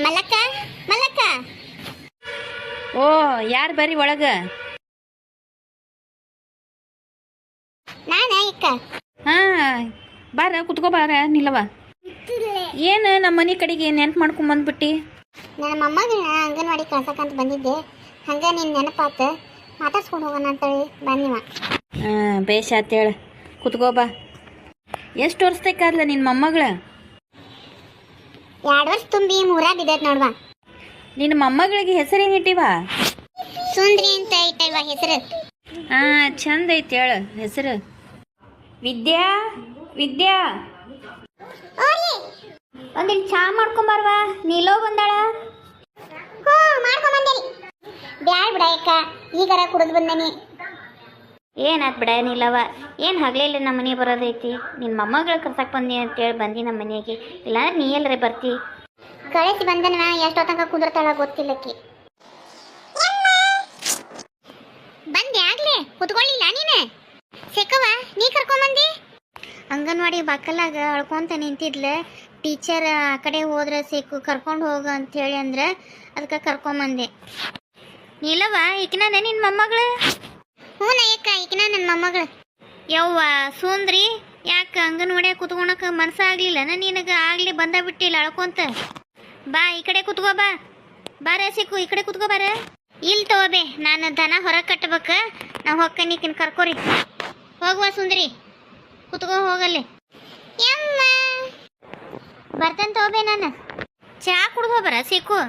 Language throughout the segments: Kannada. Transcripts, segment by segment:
ಮಲಕ ಮಲಕ. ಓ ಯಾರು ಬರ್ರಿ ಒಳಗ? ನಾನ ಇಕ್ಕ. ಹಾ ಬಾರ ಕುತ್ಕೋ ಬಾರ ನಿಲ್ಲವ ಏನು ನಮ್ಮ ಮನೆ ಕಡೆಗೆ ನೆನ್ಪು ಮಾಡ್ಕೊಂಡ್ ಬಂದ್ಬಿಟ್ಟಿ? ನನ್ನ ಮೊಮ್ಮಗಳನ್ನ ಅಂಗನವಾಡಿ ಕಳ್ಸಕ್ಕಂತ ಬಂದಿದ್ದೆ. ಹಂಗ ನಿನ್ ನೆನಪಾತ ಮಾತಾಡ್ಸ್ಕೊಂಡು ಹೋಗೋಣ ಅಂತೇಳಿ ಬನ್ನಿವ ಹಾಂ ಬೇಷ ಅಂತೇಳ ಕುತ್ಕೋ ಬಾ. ಎಷ್ಟು ವರ್ಷದಕ್ಕಾದ್ಲ ನಿನ್ನ ಮೊಮ್ಮಗಳ? ಎರಡು ವರ್ಷ ತುಂಬಿ ಮೂರ ಬಿದ್ದೈತ್ ನೋಡ್ವಾ. ನಿನ್ನ ಮೊಮ್ಮಗಳಿಗೆ ಹೆಸರೇನಿಟ್ಟಿವ ಸುಂದ್ರಿ ಅಂತ ಇಟ್ಟಲ್ವಾ ಹೆಸರು? ಹಾ ಚಂದ ಐತಿ ಹೇಳು ಹೆಸರು. ವಿದ್ಯಾ ವಿದ್ಯಾ. ಒಂದಿಲ್ಲಿ ಚಾ ಮಾಡ್ಕೊಂಬಾರ್ವಾ ನೀಲೋ ಬಂದಾಳ. ಹ್ಞೂ ಮಾಡ್ಕೊಂಬಂದೇರಿ ಬ್ಯಾಡ್ ಬಿಡ ಅಕ್ಕ ಈಗಾರ ಕುಡಿದು ಬಂದನಿ. ಏನಾತ್ ಬಿಡ ನೀಲವ ಏನು ಹಗಲಿಲ್ಲ ನಮ್ಮ ಮನೆಗೆ ಬರೋದೈತಿ ನಿನ್ನ ಮೊಮ್ಮಗಳು ಕರ್ಸಕ್ಕೆ ಬಂದಿ ಅಂತೇಳಿ ಬಂದಿ ನಮ್ಮ ಮನೆಗೆ. ಇಲ್ಲಾಂದ್ರೆ ನೀ ಎಲ್ಲರೇ ಬರ್ತಿ? ಕಳಿಸಿ ಬಂದನ ಎಷ್ಟೋ ತನಕ ಕುದುರ್ತಾಳ ಗೊತ್ತಿಲ್ಲಕ್ಕೆ. ಬಂದೆ ಆಗ್ಲೇ? ಕುತ್ಕೊಳ್ಳಿಲ್ಲ ನೀನೆ? ಸಿಕ್ಕವ ನೀ ಕರ್ಕೊಂಬಂದಿ ಅಂಗನವಾಡಿ ಬಾಕಲಾಗ ಅಳ್ಕೊಂತ ನಿಂತಿದ್ಲೆ. ಟೀಚರ್ ಆ ಕಡೆ ಹೋದ್ರೆ ಸಿಕ್ಕು ಕರ್ಕೊಂಡು ಹೋಗು ಅಂತ ಹೇಳಿ ಅಂದ್ರೆ ಅದಕ್ಕೆ ಕರ್ಕೊಂಬಂದೆ ನೀಲವ ಈಕಿನ ನಿನ್ನ ಮೊಮ್ಮಗಳು? ಹ್ಞೂ ನಾಯಕ ಈಕಿನ ನನ್ನ ಮೊಮ್ಮಗಳು. ಯವ್ವ ಸುಂದ್ರಿ? ಯಾಕೆ ಅಂಗನವಾಡಿಯಾಗ ಕುತ್ಕೊಳಕ ಮನಸ್ಸಾಗ್ಲಿಲ್ಲ ನಿನಗೆ ಆಗಲಿ ಬಂದ ಬಿಟ್ಟಿಲ್ಲ ಅಳ್ಕೊಂತ. ಬಾ ಈ ಕಡೆ ಕುತ್ಕೋ ಬಾ. ಬಾರ ಸಿಕ್ಕು ಈ ಕಡೆ ಕುತ್ಕೋ ಬಾರ ಇಲ್ಲಿ ತಗೋಬೆ ನಾನು ದನ ಹೊರಗೆ ಕಟ್ಟಬೇಕ ನಾ ಹೊಕ್ಕನಿಕಿನ ಕರ್ಕೋರಿ. ಹೋಗುವ ಸುಂದರಿ. ಕುತ್ಕೋ ಹೋಗಲ್ಲಿ. ಬರ್ತೇನೆ ತಗೋಬೆ ನಾನು. ಚಹಾ ಕುಡ್ದೋ ಬರ ಸಿಕ್ಕು.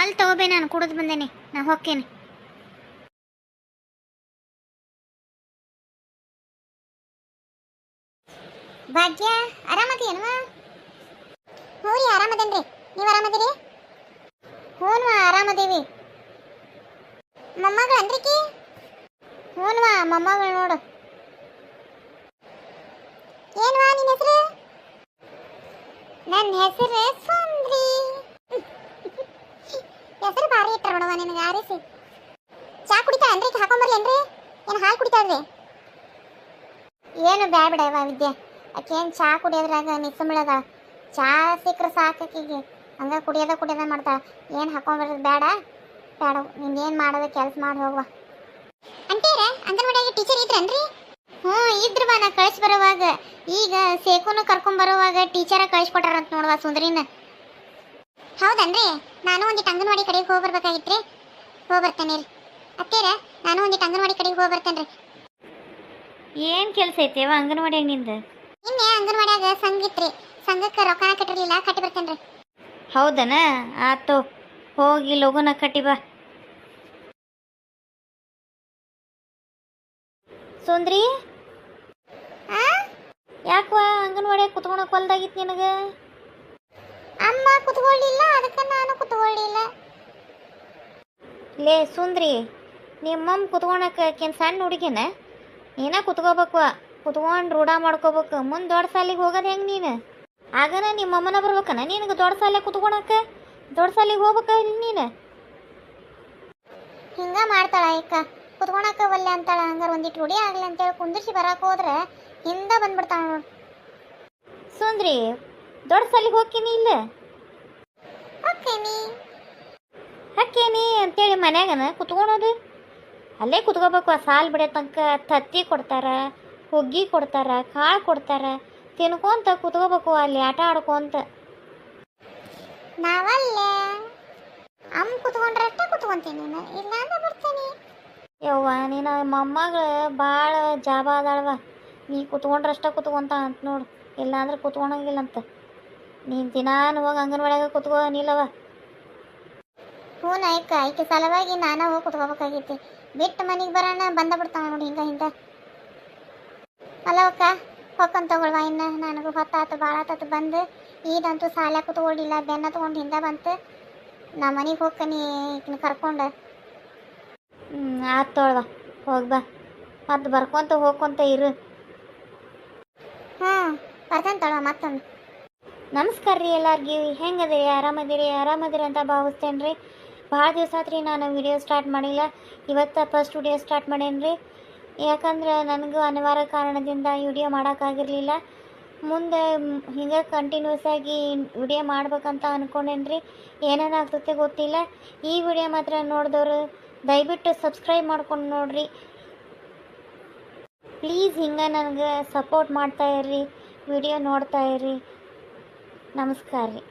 ಅಲ್ಲಿ ತಗೋಬೆ ನಾನು ಕುಡಿದು ಬಂದೇನೆ. ನಾ ಹೊಕ್ಕೇನೆ. ಭಾಗ್ಯ ಆರಾಮದೇನವ ಹ್ಞೂ ರೀ ಆರಾಮದೇನ್ರಿ. ನೀವು ಆರಾಮದಿರಿ? ಹ್ಞೂನ್ವ ಆರಾಮದೇವಿ. ಮೊಮ್ಮಗಳು ಅನ್ರಿಕಿ ಹ್ಞೂನ್ವಾ ಮೊಮ್ಮಗಳು ನೋಡು. ಏನ್ವಾ ನಿನ್ನ ಹೆಸರು? ನನ್ನ ಹೆಸರು ಸುಂದ್ರಿ. ಹೆಸರು ಭಾರಿ ಇಟ್ಟಾರ ನೋಡವ ನಿನಗೆ, ಆರಿಸಿ. ಚಾ ಕುಡಿತಾ ಅನ್ರಿ ಹಾಕೊಂಬರ್ಲಿ ಏನ್ರಿ? ಏನು ಹಾಲು ಕುಡಿತಾಳ್ರಿ? ಏನು ಬ್ಯಾಡ ಬಿಡವ ವಿದ್ಯೆ. ಆಕೇನು ಚಾ ಕುಡಿಯೋದ್ರಾಗ ನಿಸ್ಸಮಿಳದ ಚಾ ಸಿಕ್ಕರೆ ಸಾಕಿಗೆ ಹಂಗ ಕುಡಿಯೋದ ಕುಡಿಯೋದ ಮಾಡ್ತಾಳ. ಏನು ಹಾಕೊಂಬರೋದು ಬೇಡ ಬೇಡ ನಿಂದೇನು ಮಾಡೋದು ಕೆಲಸ ಮಾಡಿ ಹೋಗುವ. ಅಂಟೇರ ಅಂಗನವಾಡಿಯಾಗ ಟೀಚರ್ ಇದ್ರನ್ರಿ? ಹ್ಞೂ ಇದ್ರ ಬಾ ನಾ ಕಳಿಸಿ ಬರೋವಾಗ. ಈಗ ಸೇಕುನು ಕರ್ಕೊಂಡ್ ಬರೋವಾಗ ಟೀಚರ ಕಳಿಸ್ಕೊಟ್ಟಾರಂತ ನೋಡುವ ಸುಂದರಿನ. ಹೌದನ್ರಿ? ನಾನು ಒಂದಿಟ್ಟು ಅಂಗನವಾಡಿ ಕಡೆಗೆ ಹೋಗಿ ಬರ್ಬೇಕಾಗಿತ್ರಿ. ಹೋಗಿ ಬರ್ತೇನೆ ರೀ ಅತ್ತೇರ ನಾನು ಒಂದಿಟ್ಟು ಅಂಗನವಾಡಿ ಕಡೆಗೆ ಹೋಗಿ ಬರ್ತೇನೆ ರೀ ಏನು ಕೆಲಸ ಐತಿ ಅಂಗನವಾಡಿಯಾಗ ನಿಂದ? ನಿನ್ನೆ ಅಂಗನವಾಡಿಯಾಗ ಸಂಘ ಇತ್ರಿ. ಸಂಘಕ್ಕೆ ರೊಕ್ಕ ಕಟ್ಟಿರಲಿಲ್ಲ ಕಟ್ಟಿ ಬರ್ತೇನೆ ರೀ ಹೌದನ ಆತು ಹೋಗಿ ಲಗುನ ಕಟ್ಟಿ ಬಾ. ಸುಂದ್ರಿ? ಯಾಕವಾ ಅಂಗನವಾಡಿ ಕುತ್ಕೊಳಕ್ ಹೊಲ್ದಾಗಿತ್ತು ನಿನಗೆ? ಅಮ್ಮ ಕುತ್ಕೊಳ್ಳಿಲ್ಲ ಅದಕ್ಕೆ ನಾನು ಕುತ್ಕೊಳ್ಳಿಲ್ಲ ಲೇ ಸುಂದ್ರಿ ನಿಮ್ಮಮ್ಮ ಕುತ್ಕೊಳಕ್ಕೆ ಸಣ್ಣ ಹುಡುಗಿನ ಏನ ಕುತ್ಕೋಬೇಕು ಕುತ್ಕೊಂಡು ರೂಢ ಮಾಡ್ಕೋಬೇಕು. ಮುಂದೆ ದೊಡ್ಡ ಸಾಲಿಗೆ ಹೋಗೋದು ಹೆಂಗೆ ನೀನು? ಆಗನ ನಿಮ್ಮ ಅಮ್ಮನ ಬರ್ಬೇಕನ? ನಿನಗೆ ದೊಡ್ಡ ಸಾಲೆ ಕುತ್ಕೊಳಕ್ಕೆ ದೊಡ್ಡ ಸಾಲಿಗೆ ಹೋಗ್ಬೇಕ ಇಲ್ಲಿ ನೀನು? ಹಿಂಗ ಮಾಡ್ತಾಳ ಅಯ್ಕ ಕುತ್ಕೊಳಕ ಒಲ್ಲೆ ಅಂತಾಳ. ಹಂಗಾರ ಒಂದಿಟ್ಟು ರೂಢಿ ಆಗಲಿ ಅಂತೇಳಿ ಕುಂದಿರ್ಸಿ ಬರಕ್ಕೆ ಹೋದ್ರೆ ಹಿಂದ ಬಂದ್ಬಿಡ್ತಾಳ ನೋಡಿ. ಸುಂದ್ರಿ ದೊಡ್ಡ ಸಾಲಿಗೆ ಹೋಗ್ತೀನಿ ಇಲ್ಲ? ಓಕೆ ನೀ ಹಾಕೇನಿ ಅಂತೇಳಿ ಮನ್ಯಾಗನ ಕುತ್ಕೊಳೋದು? ಅಲ್ಲೇ ಕುತ್ಕೋಬೇಕು. ಆ ಸಾಲ್ ಬಿಡೋ ತನಕ ತತ್ತಿ ಕೊಡ್ತಾರ. ಹುಗ್ಗಿ ಕೊಡ್ತಾರ ಕಾಳು ಕೊಡ್ತಾರ ತಿನ್ಕೊಂತ ಕುತ್ಕೋಬೇಕು ಅಲ್ಲಿ ಆಟ ಆಡ್ಕೊಂತ. ನಾವಲ್ಲೇ. ಅಮ್ಮ ಕುತ್ಕೊಂಡ್ರಷ್ಟೇ ಕುತ್ಕೊಂತೀನಿ ನಾನು ಇಲ್ಲ ಅಂದ್ರೆ ಬರ್ತೀನಿ. ಯವ್ವ ನೀನು ಮೊಮ್ಮಗಳು ಭಾಳ ಜಾಬ ಅದಾಳವ ನೀ ಕುತ್ಕೊಂಡ್ರಷ್ಟ ಕುತ್ಕೊಂತ ಅಂತ ನೋಡು ಇಲ್ಲಾಂದ್ರೆ ಕುತ್ಕೊಳಂಗಿಲ್ಲ ಅಂತ ನೀನು ದಿನಾನು ಹೋಗಿ ಅಂಗನವಾಡಿಯಾಗ ಕುತ್ಕೋ ನಿಲ್ಲವ ಹ್ಞೂ ನಾಯ್ಕ ಆಯ್ಕೆ ಸಲುವಾಗಿ ನಾನು ಹೋಗಿ ಕುತ್ಕೋಬೇಕಾಗೈತಿ. ಬಿಟ್ಟು ಮನೆಗೆ ಬರೋಣ ಬಂದ ಬಿಡ್ತಾವ ನೋಡಿ ಹಿಂಗ ಹಿಂದ ಅಲ್ಲವಕ್ಕ ಹೊಕ್ಕನ್ ತಗೊಳ್ವ ಇನ್ನು. ನನಗೂ ಹೊತ್ತಾತು ಭಾಳ ಆತಾತು. ಬಂದು ಈದಂತೂ ಸಾಲ ಕುತ್ಕೊಂಡಿಲ್ಲ ಬೆನ್ನ ತೊಗೊಂಡು ಹಿಂದೆ ಬಂತು. ನಮ್ಮ ಮನೆಗೆ ಹೋಗ್ಕನಿ ಈಕಿನ ಕರ್ಕೊಂಡು. ಹ್ಞೂ ಆತು ತೊಳ್ವ ಹೋಗಿ ಬಾ. ಮತ್ತು ಬರ್ಕೊಂತ ಹೋಗ್ಕೊಂತ ಇರು. ಹ್ಞೂ ಬರ್ತೇನೆ ತೊಳ್ವ ಮತ್ತೊಂದು ನಮಸ್ಕಾರ ರೀ ಎಲ್ಲಾರ್ಗಿ ಹೆಂಗದಿರಿ? ಆರಾಮದಿರಿ? ಆರಾಮದಿರಿ ಅಂತ ಭಾವಿಸ್ತೇನೆ ರೀ ಭಾಳ ದಿವಸ ಆತ್ರಿ ನಾನು ವಿಡಿಯೋ ಸ್ಟಾರ್ಟ್ ಮಾಡಿಲ್ಲ. ಇವತ್ತು ಫಸ್ಟ್ ವಿಡಿಯೋ ಸ್ಟಾರ್ಟ್ ಮಾಡೇನಿ ರೀ ಯಾಕಂದ್ರೆ ನನಗೂ ಅನಿವಾರ್ಯ ಕಾರಣದಿಂದ ವಿಡಿಯೋ ಮಾಡೋಕ್ಕಾಗಿರಲಿಲ್ಲ. ಮುಂದೆ ಹಿಂಗೆ ಕಂಟಿನ್ಯೂಸ್ ಆಗಿ ವಿಡಿಯೋ ಮಾಡ್ಬೇಕಂತ ಏನೇನು ಆಗ್ತೈತೆ ಗೊತ್ತಿಲ್ಲ. ಈ ವಿಡಿಯೋ ಮಾತ್ರ ನೋಡಿದವರು ದಯವಿಟ್ಟು ಸಬ್ಸ್ಕ್ರೈಬ್ ಮಾಡ್ಕೊಂಡು ನೋಡಿರಿ. ಪ್ಲೀಸ್ ಹಿಂಗೆ ನನಗೆ ಸಪೋರ್ಟ್ ಮಾಡ್ತಾ ಇರ್ರಿ. ವಿಡಿಯೋ ನೋಡ್ತಾ ಇರ್ರಿ. ನಮಸ್ಕಾರ ರೀ